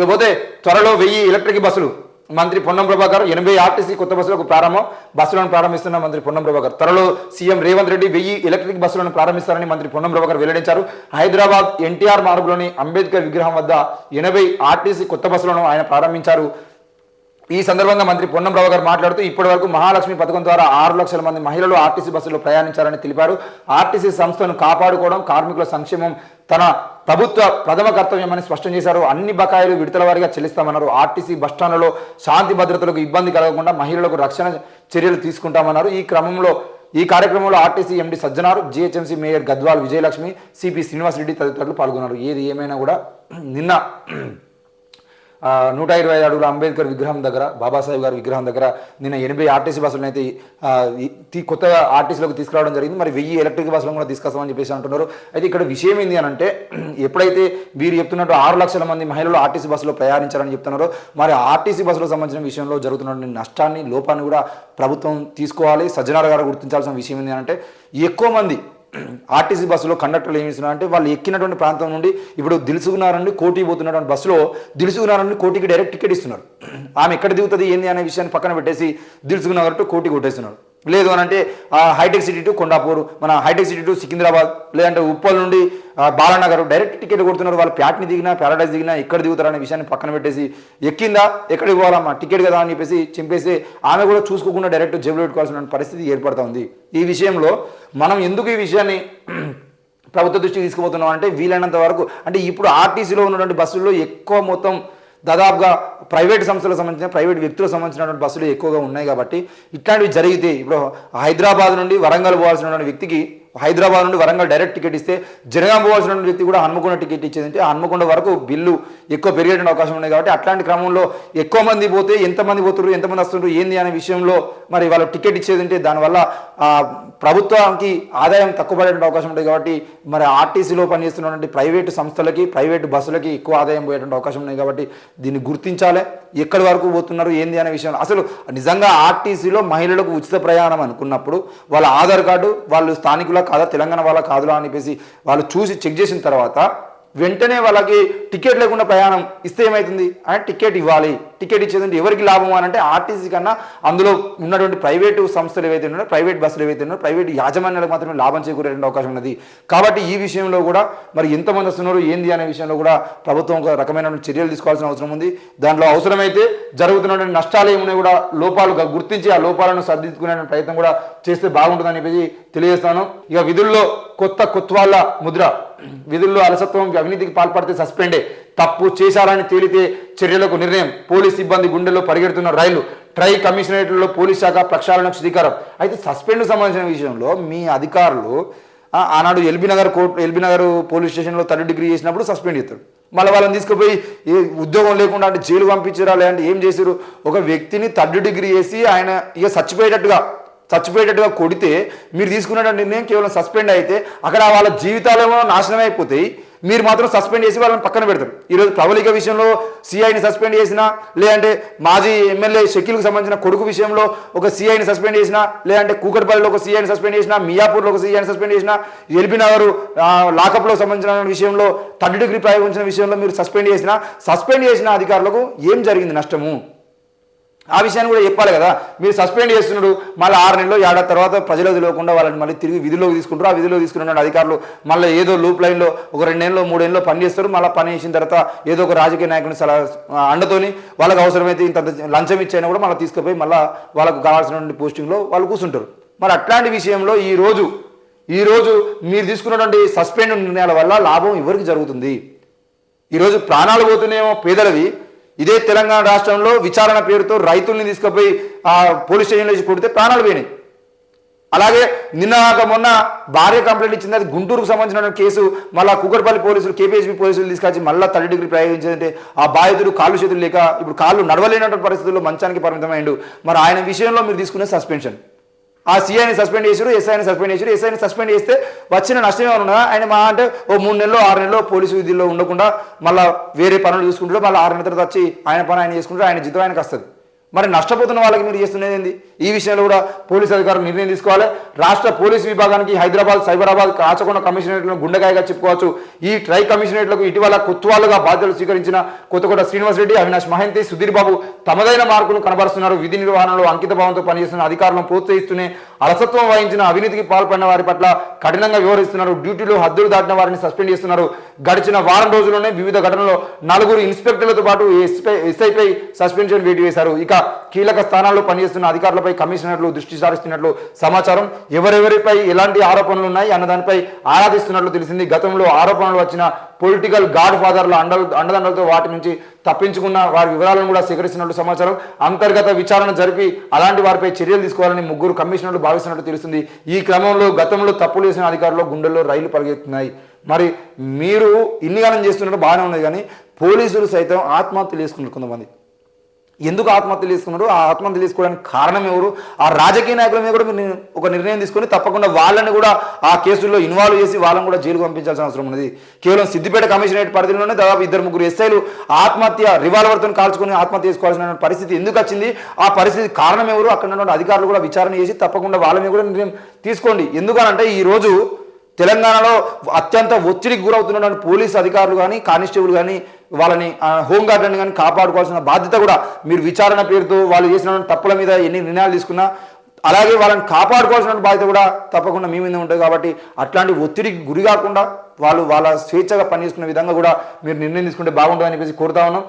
ఇకపోతే త్వరలో వెయ్యి ఎలక్ట్రిక్ బస్సులు. మంత్రి పొన్నం ప్రభాకర్ ఎనభై ఆర్టీసీ కొత్త బస్సులకు ప్రారంభం. బస్సులను ప్రారంభిస్తున్న మంత్రి పొన్నం ప్రభాకర్. త్వరలో సీఎం రేవంత్ రెడ్డి వెయ్యి ఎలక్ట్రిక్ బస్సులను ప్రారంభిస్తారని మంత్రి పొన్నం ప్రభాకర్ వెల్లడించారు. హైదరాబాద్ ఎన్టీఆర్ మార్గంలోని అంబేద్కర్ విగ్రహం వద్ద ఎనభై ఆర్టీసీ కొత్త బస్సులను ఆయన ప్రారంభించారు. ఈ సందర్భంగా మంత్రి పొన్నం గారు మాట్లాడుతూ ఇప్పటి వరకు మహాలక్ష్మి పథకం ద్వారా ఆరు లక్షల మంది మహిళలు ఆర్టీసీ బస్సులో ప్రయాణించారని తెలిపారు. ఆర్టీసీ సంస్థను కాపాడుకోవడం కార్మికుల సంక్షేమం తన ప్రభుత్వ ప్రథమ కర్తవ్యమని స్పష్టం చేశారు. అన్ని బకాయిలు విడతల వారిగా చెల్లిస్తామన్నారు. ఆర్టీసీ బస్టాండ్లలో శాంతి భద్రతలకు ఇబ్బంది కలగకుండా మహిళలకు రక్షణ చర్యలు తీసుకుంటామన్నారు. ఈ క్రమంలో ఈ కార్యక్రమంలో RTC MD Sajjanar GHMC mayor Gadwal Vijayalakshmi CP Srinivasa Reddy తదితరులు పాల్గొన్నారు. ఏది ఏమైనా కూడా నిన్న నూట ఇరవై ఐదు అడుగుల అంబేద్కర్ విగ్రహం దగ్గర బాబాసాహెబ్ గారి విగ్రహం దగ్గర నిన్న ఎనభై ఆర్టీసీ బస్సులను అయితే ఈ- కొత్తగా ఆర్టీసీలోకి తీసుకురావడం జరిగింది. మరి వెయ్యి ఎలక్ట్రిక్ బస్సులను కూడా తీసుకొస్తామని చెప్పేసి అంటున్నారు. అయితే ఇక్కడ విషయం ఏంది అని అంటే ఎప్పుడైతే వీరు చెప్తున్నట్టు ఆరు లక్షల మంది మహిళలు ఆర్టీసీ బస్సులో ప్రయాణించారని చెప్తున్నారో మరి ఆర్టీసీ బస్సులకు సంబంధించిన విషయంలో జరుగుతున్న నష్టాన్ని లోపాన్ని కూడా ప్రభుత్వం తీసుకోవాలి. సజ్జనార్ గారు గుర్తించాల్సిన విషయం ఏంటి అంటే ఎక్కువ మంది ఆర్టీసీ బస్సులో కండక్టర్లు ఏమి ఇస్తున్నారు అంటే వాళ్ళు ఎక్కినటువంటి ప్రాంతం నుండి ఇప్పుడు దిలుసుకున్నార నుండి కోటి పోతున్నటువంటి బస్సులో దిలుసుకున్నార నుండి కోటికి డైరెక్ట్ టికెట్ ఇస్తున్నారు. ఆమె ఎక్కడ దిగుతుంది ఏంది అనే విషయాన్ని పక్కన పెట్టేసి దిలుసుకున్నగర్ టు కోటి కొట్టేస్తున్నారు. లేదు అని అంటే హైటెక్ సిటీ టు కొండాపూర్ మన హైటెక్ సిటీ టు సికింద్రాబాద్ లేదంటే ఉప్పల్ నుండి బాలానగర్ డైరెక్ట్ టికెట్ కొడుతున్నారు. వాళ్ళు ప్యాట్ని దిగినా ప్యారడైజ్ దిగినా ఎక్కడ దిగుతారనే విషయాన్ని పక్కన పెట్టేసి ఎక్కిందా ఎక్కడికి పోవాలమ్మా టికెట్ కదా అని చెప్పేసి చింపేసి ఆమె కూడా చూసుకోకుండా డైరెక్ట్ జేబులో పెట్టుకోవాల్సిన పరిస్థితి ఏర్పడుతూ ఉంది. ఈ విషయంలో మనం ఎందుకు ఈ విషయాన్ని ప్రభుత్వ దృష్టికి తీసుకుపోతున్నాం అంటే వీలైనంత వరకు అంటే ఇప్పుడు ఆర్టీసీలో ఉన్నటువంటి బస్సుల్లో ఎక్కువ మొత్తం దాదాపుగా ప్రైవేట్ సంస్థలకు సంబంధించిన ప్రైవేట్ వ్యక్తులకు సంబంధించినటువంటి బస్సులు ఎక్కువగా ఉన్నాయి కాబట్టి ఇట్లాంటివి జరిగితే ఇప్పుడు హైదరాబాద్ నుండి వరంగల్ పోవాల్సినటువంటి వ్యక్తికి హైదరాబాద్ నుండి వరంగల్ డైరెక్ట్ టికెట్ ఇస్తే జనగాం పోవాల్సిన వ్యక్తి కూడా హన్మకొండ టికెట్ ఇచ్చేదంటే హన్మకొండ వరకు బిల్లు ఎక్కువ పెరిగేటువంటి అవకాశం ఉంది కాబట్టి అట్లాంటి క్రమంలో ఎక్కువ మంది పోతే ఎంతమంది పోతున్నారు ఎంతమంది వస్తున్నారు ఏంది అనే విషయంలో మరి వాళ్ళు టికెట్ ఇచ్చేదంటే దానివల్ల ప్రభుత్వానికి ఆదాయం తక్కువ పడేటువంటి అవకాశం ఉంటుంది కాబట్టి మరి ఆర్టీసీలో పనిచేస్తున్నటువంటి ప్రైవేటు సంస్థలకి ప్రైవేటు బస్సులకి ఎక్కువ ఆదాయం పోయేటువంటి అవకాశం ఉంది కాబట్టి దీన్ని గుర్తించాలి. ఎక్కడి వరకు పోతున్నారు ఏంది అనే విషయం. అసలు నిజంగా ఆర్టీసీలో మహిళలకు ఉచిత ప్రయాణం అనుకున్నప్పుడు వాళ్ళ ఆధార్ కార్డు వాళ్ళు స్థానికుల కాదా తెలంగాణ వాళ్ళ కాదులా అని వాళ్ళు చూసి చెక్ చేసిన తర్వాత వెంటనే వాళ్ళకి టికెట్ లేకుండా ప్రయాణం ఇస్తే ఏమవుతుంది అంటే టికెట్ ఇవ్వాలి. టికెట్ ఇచ్చేదంటే ఎవరికి లాభం అని అంటే ఆర్టీసీ కన్నా అందులో ఉన్నటువంటి ప్రైవేటు సంస్థలు ఏవైతే ఉన్నాయో ప్రైవేట్ బస్సులు ఏవైతే ఉన్నాయో ప్రైవేట్ యాజమాన్యాలకు మాత్రమే లాభం చేకూరేటువంటి అవకాశం ఉన్నది. కాబట్టి ఈ విషయంలో కూడా మరి ఎంతమంది వస్తున్నారు ఏంది అనే విషయంలో కూడా ప్రభుత్వం ఒక రకమైన చర్యలు తీసుకోవాల్సిన అవసరం ఉంది. దాంట్లో అవసరమైతే జరుగుతున్నటువంటి నష్టాలు ఏమున్నాయి కూడా లోపాలు గుర్తించి ఆ లోపాలను సర్దిద్దుకునే ప్రయత్నం కూడా చేస్తే బాగుంటుందని చెప్పేసి తెలియజేస్తాను. ఇక విధుల్లో కొత్త కొత్వాళ్ళ ముద్ర విధుల్లో అలసత్వం అవినీతికి పాల్పడితే సస్పెండే. తప్పు చేశారని తేలితే చర్యలకు నిర్ణయం పోలీస్ సిబ్బంది గుండెల్లో పరిగెడుతున్న రైలు. ట్రై కమిషనరేట్లో పోలీస్ శాఖ ప్రక్షాళనకు శ్రీకారం. అయితే సస్పెండ్ సంబంధించిన విషయంలో మీ అధికారులు ఆనాడు LB Nagar court LB Nagar police స్టేషన్లో థర్డ్ డిగ్రీ చేసినప్పుడు సస్పెండ్ చేస్తారు. మళ్ళీ వాళ్ళని తీసుకుపోయి ఏ ఉద్యోగం లేకుండా అంటే జైలు పంపించారా లేదంటే ఏం చేశారు? ఒక వ్యక్తిని థర్డ్ డిగ్రీ చేసి ఆయన ఇక చచ్చిపోయేటట్టుగా చచ్చిపోయేటట్టుగా కొడితే మీరు తీసుకున్నటువంటి నిర్ణయం కేవలం సస్పెండ్ అయితే అక్కడ వాళ్ళ జీవితాలేమో నాశనం అయిపోతాయి. మీరు మాత్రం సస్పెండ్ చేసి వాళ్ళని పక్కన పెడతారు. ఈరోజు ప్రబలిక విషయంలో సిఐని సస్పెండ్ చేసినా లేదంటే మాజీ ఎమ్మెల్యే షకీల్కి సంబంధించిన కొడుకు విషయంలో ఒక సిఐని సస్పెండ్ చేసినా లేదంటే కూకట్పల్లిలో ఒక సిఐని సస్పెండ్ చేసినా మియాపూర్లో ఒక సిఐని సస్పెండ్ చేసినా ఎల్బీనగర్ లాకప్లో సంబంధించిన విషయంలో థర్డ్ డిగ్రీ ప్రయోగించిన విషయంలో మీరు సస్పెండ్ చేసినా సస్పెండ్ చేసిన అధికారులకు ఏం జరిగింది నష్టము? ఆ విషయాన్ని కూడా చెప్పాలి కదా. మీరు సస్పెండ్ చేస్తున్నాడు మళ్ళీ ఆరు నెలలు ఏడాది తర్వాత ప్రజలకు తెలియకుండా వాళ్ళని మళ్ళీ తిరిగి విధిలోకి తీసుకుంటారు. ఆ విధిలో తీసుకున్న అధికారులు మళ్ళీ ఏదో లూప్ లైన్లో ఒక రెండేళ్ళు మూడేళ్ళు పని చేస్తారు. మళ్ళీ పని చేసిన తర్వాత ఏదో ఒక రాజకీయ నాయకుని సలహా అండతోని వాళ్ళకి అవసరమైతే ఇంత లంచం ఇచ్చైనా కూడా మళ్ళీ తీసుకుపోయి మళ్ళీ వాళ్ళకు కావాల్సినటువంటి పోస్టింగ్లో వాళ్ళు కూర్చుంటారు. మరి అట్లాంటి విషయంలో ఈ రోజు ఈ రోజు మీరు తీసుకున్నటువంటి సస్పెండ్ నిర్ణయాల వల్ల లాభం ఎవరికి జరుగుతుంది? ఈరోజు ప్రాణాలు పోతున్నాయేమో పేదలవి ఇదే తెలంగాణ రాష్ట్రంలో విచారణ పేరుతో రైతుల్ని తీసుకుపోయి ఆ పోలీస్ స్టేషన్లో వేసి కొడితే ప్రాణాలు పోయినాయి. అలాగే నిన్న కాక మొన్న భార్య కంప్లైంట్ ఇచ్చింది అది గుంటూరుకు సంబంధించిన కేసు. మళ్ళా కుకట్పల్లి పోలీసులు కేపీఎస్బీ పోలీసులు తీసుకొచ్చి మళ్ళీ థర్డ్ డిగ్రీ ప్రయోగించిందంటే ఆ బాధితుడు కాళ్ళు చేతులు లేక ఇప్పుడు కాళ్ళు నడవలేనటువంటి పరిస్థితుల్లో మంచానికి పరిమితమైండు. మరి ఆయన విషయంలో మీరు తీసుకునే సస్పెన్షన్. ఆ సీఐని సస్పెండ్ చేసారు ఎస్ఐని సస్పెండ్ చేసారు ఎస్ఐని సస్పెండ్ చేస్తే వచ్చిన నష్టం ఏమైనా ఉన్నదా? ఆయన మా అంటే ఓ మూడు నెలలు ఆరు నెలలు పోలీసు విధుల్లో ఉండకుండా మళ్ళీ వేరే పనులు చూసుకుంటారు. మళ్ళీ ఆరు నెలల తర్వాత వచ్చి ఆయన పని ఆయన చేసుకుంటారు. ఆయన జీతం ఆయనకు వస్తుంది. మరి నష్టపోతున్న వాళ్ళకి మీరు చేస్తున్నది ఏంది? ఈ విషయంలో కూడా పోలీసు అధికారులు నిర్ణయం తీసుకోవాలి. రాష్ట్ర పోలీసు విభాగానికి హైదరాబాద్ సైబరాబాద్ కాచకొండ కమిషనరేట్లను గుండెకాయగా చెప్పుకోవచ్చు. ఈ ట్రై కమిషనరేట్లకు ఇటీవల కొత్తవాళ్ళుగా బాధ్యతలు స్వీకరించిన కొత్తకోట శ్రీనివాస్ రెడ్డి అవినాష్ మహంతి సుధీర్ బాబు తమదైన మార్కును కనబరుస్తున్నారు. విధి నిర్వహణలో అంకిత భావంతో పనిచేస్తున్న అధికారులను ప్రోత్సహిస్తూనే అలసత్వం వహించిన అవినీతికి పాల్పడిన వారి పట్ల కఠినంగా వ్యవహరిస్తున్నారు. డ్యూటీలో హద్దులు దాటిన వారిని సస్పెండ్ చేస్తున్నారు. గడిచిన వారం రోజుల్లోనే వివిధ ఘటనలో నలుగురు ఇన్స్పెక్టర్లతో పాటు ఎస్పై ఎస్ఐపై సస్పెన్షన్ వేటు వేశారు. ఇక కీలక స్థానాల్లో పనిచేస్తున్న అధికారులపై కమిషనర్లు దృష్టి సారిస్తున్నట్లు సమాచారం. ఎవరెవరిపై ఎలాంటి ఆరోపణలు ఉన్నాయి అన్న దానిపై ఆరాధిస్తున్నట్లు తెలిసింది. గతంలో ఆరోపణలు వచ్చిన పొలిటికల్ గాడ్ ఫాదర్ల అండ అండదండలతో వాటి నుంచి తప్పించుకున్న వారి వివరాలను కూడా సేకరిస్తున్నట్లు సమాచారం. అంతర్గత విచారణ జరిపి అలాంటి వారిపై చర్యలు తీసుకోవాలని ముగ్గురు కమిషనర్లు భావిస్తున్నట్లు తెలుస్తుంది. ఈ క్రమంలో గతంలో తప్పులు చేసిన అధికారులు గుండెల్లో రైలు పరిగెత్తున్నాయి. మరి మీరు ఇన్నిగానం చేస్తున్నట్టు బాగానే ఉన్నది కానీ పోలీసులు సైతం ఆత్మహత్యలు చేసుకున్నారు కొంతమంది. ఎందుకు ఆత్మహత్యలు తీసుకున్నారు ఆ ఆత్మహత్యలు తీసుకోవడానికి కారణం ఎవరు? ఆ రాజకీయ నాయకుల మీద కూడా మీరు ఒక నిర్ణయం తీసుకొని తప్పకుండా వాళ్ళని కూడా ఆ కేసుల్లో ఇన్వాల్వ్ చేసి వాళ్ళని కూడా జైలుకు పంపించాల్సిన అవసరం ఉన్నది. కేవలం సిద్దిపేట కమిషనరేట్ పరిధిలోనే దాదాపు ఇద్దరు ముగ్గురు ఎస్ఐలు ఆత్మహత్య రివాల్వర్తో కాల్చుకొని ఆత్మహత్య చేసుకోవాల్సిన పరిస్థితి ఎందుకు వచ్చింది? ఆ పరిస్థితి కారణం ఎవరు? అక్కడ ఉన్నటువంటి అధికారులు కూడా విచారణ చేసి తప్పకుండా వాళ్ళ మీద కూడా నిర్ణయం తీసుకోండి. ఎందుకనంటే ఈ రోజు తెలంగాణలో అత్యంత ఒత్తిడికి గురవుతున్నటువంటి పోలీస్ అధికారులు కానీ కానిస్టేబుల్ కానీ వాళ్ళని ఆ, కానీ కాపాడుకోవాల్సిన బాధ్యత కూడా మీరు విచారణ పేరుతో వాళ్ళు చేసిన తప్పుల మీద ఎన్ని నిర్ణయాలు తీసుకున్నా అలాగే వాళ్ళని కాపాడుకోవాల్సిన బాధ్యత కూడా తప్పకుండా మీ మీద ఉంటుంది కాబట్టి అట్లాంటి ఒత్తిడికి గురి కాకుండా వాళ్ళు వాళ్ళ స్వేచ్ఛగా పనిచేస్తున్న విధంగా కూడా మీరు నిర్ణయం తీసుకుంటే బాగుంటుందని చెప్పేసి కోరుతా ఉన్నాం.